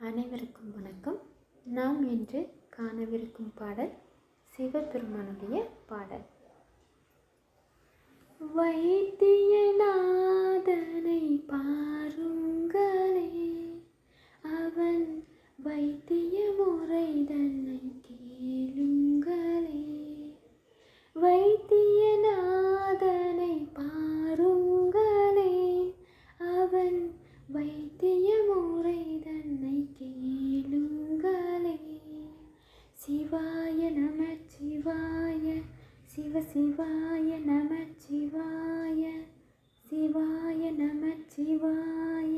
அனைவருக்கும் வணக்கம். நாம் இன்று காணவிருக்கும் பாடல் சிவபெருமானுடைய பாடல். வைத்தியநாதனை பாருங்களே அவன் வைத்திய முறை தன்னை கேளுங்கள் சிவாய நம சிவாய சிவாய நம சிவாய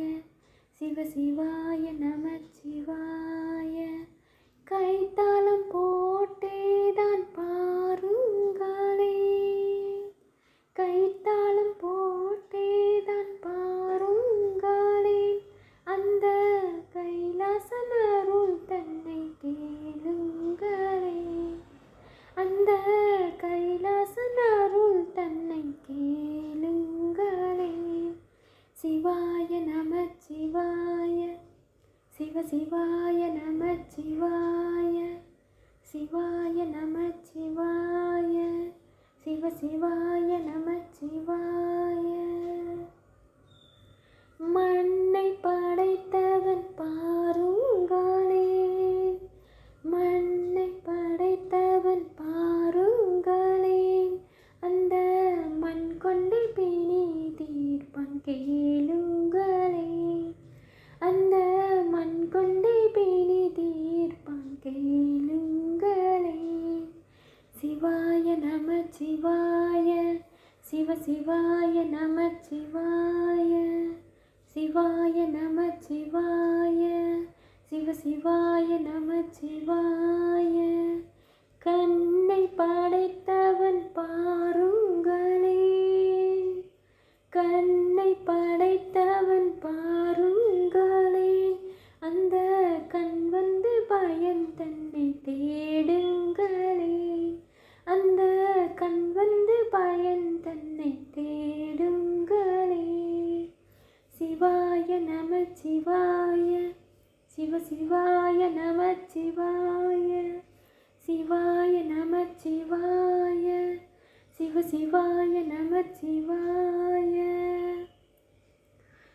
சிவ சிவாய நம சிவாய கைத்தாளம் போட்டேதான் பாருங்களே கைத்தாளம் போ பாருங்களே அந்த கைலாசன் அருள் தன்னை கேளுங்களே அந்த கைலாசன் அருள் தன்னை கேளுங்களே. சிவாய நம சிவாய சிவ சிவாய நம சிவாய சிவாய நம சிவாய சிவ சிவாய நம சிவாய. மண்ணை படைத்த சிவாய சிவ சிவாய நம சிவாய சிவாய நம சிவாய சிவ சிவாய நம சிவாய. கண்ணை படைத்தவன் பாருங்களே கண்ணை படைத்தவன் பாருங்களே. அந்த கண் வந்து பயன் தன்னை தேடுங்களே. கண் வந்து பயன் தன்னை தேடுங்களே. சிவாய நம சிவாய சிவ சிவாய நம சிவாய சிவாய நம சிவாய சிவ சிவாய நம சிவாய.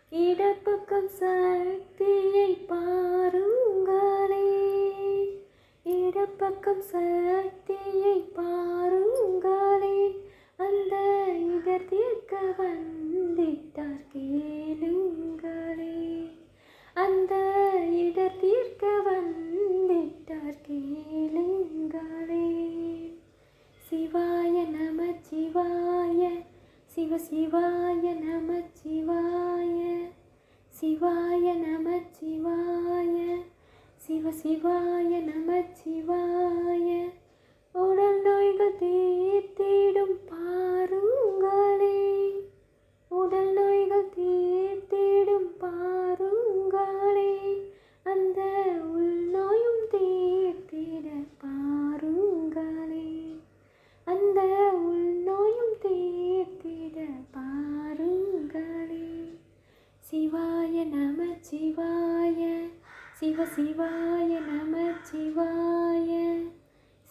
இடப்பக்கம் சக்தியை பாருங்களே. இடப்பக்கம் சக்தியை சிவ சிவாய நம சிவாய சிவாய நம சிவாய சிவ சிவாய நம சிவாய. உடல் நோய்கள் தீர்த்திடும் பாருங்களே. நம சிவாய சிவ சிவாய நம சிவாய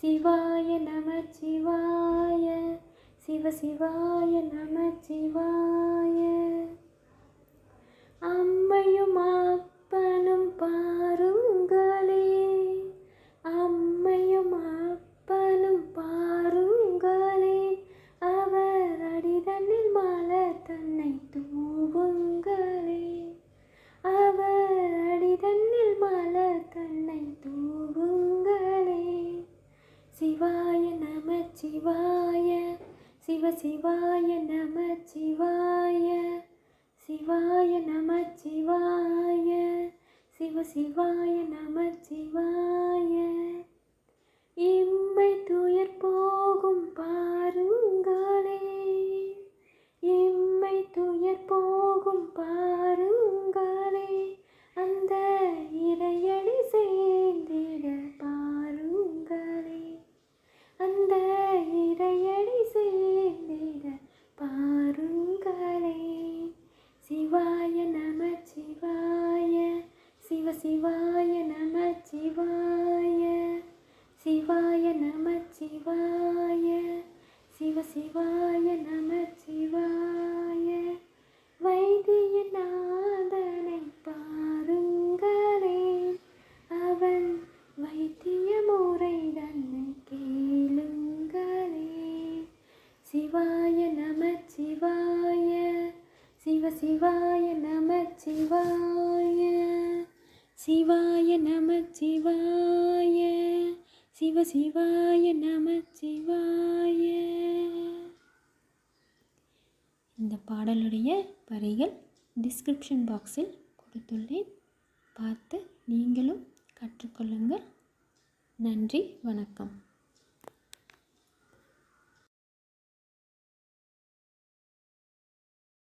சிவாய நம சிவாய சிவ சிவாய நம சிவாய. அம்மையும் அப்பனும் பா சிவ சிவாய நம சிவாய சிவாய நம சிவாய சிவ சிவாய நம சிவாய. இம்மை சிவாய நம சிவாய. சிவாய நம சிவாய. சிவ சிவாய நம சிவாய. வைத்தியநாதனை பாருங்களே. அவன் வைத்திய முறை தன்னை கேளுங்களே. சிவாய நம சிவாய. சிவ சிவாய நம சிவாய. சிவாய நம சிவாய. சிவ சிவாய நம சிவாய. இந்த பாடலுடைய வரிகள் டிஸ்கிரிப்ஷன் பாக்ஸில் கொடுத்துள்ளேன். பார்த்து நீங்களும் கற்றுக்கொள்ளுங்கள். நன்றி வணக்கம்.